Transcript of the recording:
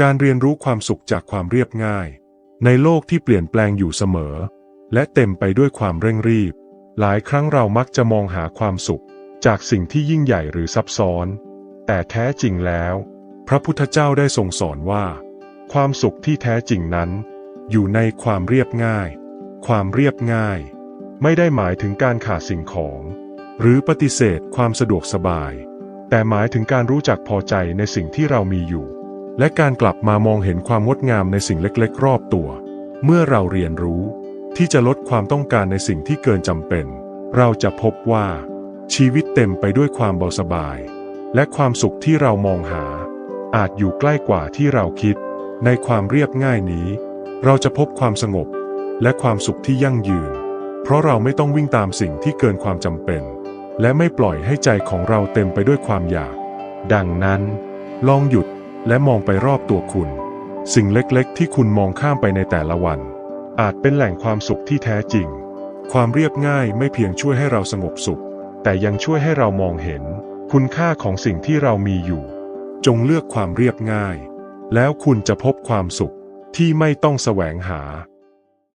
การเรียนรู้ความสุขจากความเรียบง่าย ในโลกที่เปลี่ยนแปลงอยู่เสมอ และเต็มไปด้วยความเร่งรีบ หลายครั้งเรามักจะมองหาความสุข จากสิ่งที่ยิ่งใหญ่หรือซับซ้อน แต่แท้จริงแล้ว พระพุทธเจ้าได้ทรงสอนว่า ความสุขที่แท้จริงนั้น อยู่ในความเรียบง่าย ความเรียบง่าย ไม่ได้หมายถึงการขาดสิ่งของ หรือปฏิเสธความสะดวกสบาย แต่หมายถึงการรู้จักพอใจในสิ่งที่เรามีอยู่ และการกลับมามองเห็นความงดงามในสิ่งเล็กๆ รอบตัว เมื่อเราเรียนรู้ที่จะลดความต้องการในสิ่งที่เกินจำเป็น เราจะพบว่า ชีวิตเต็มไปด้วยความเบาสบาย และความสุขที่เรามองหา อาจอยู่ใกล้กว่าที่เราคิด ในความเรียบง่ายนี้ เราจะพบความสงบ และความสุขที่ยั่งยืน เพราะเราไม่ต้องวิ่งตามสิ่งที่เกินความจำเป็น และไม่ปล่อยให้ใจของเราเต็มไปด้วยความอยาก ดังนั้น ลองหยุด และมองไปรอบตัวคุณ สิ่งเล็กๆ ที่คุณมองข้ามไปในแต่ละวัน อาจเป็นแหล่งความสุขที่แท้จริง ความเรียบง่ายไม่เพียงช่วยให้เราสงบสุข แต่ยังช่วยให้เรามองเห็น คุณค่าของสิ่งที่เรามีอยู่ จงเลือกความเรียบง่าย แล้วคุณจะพบความสุขที่ไม่ต้องแสวงหา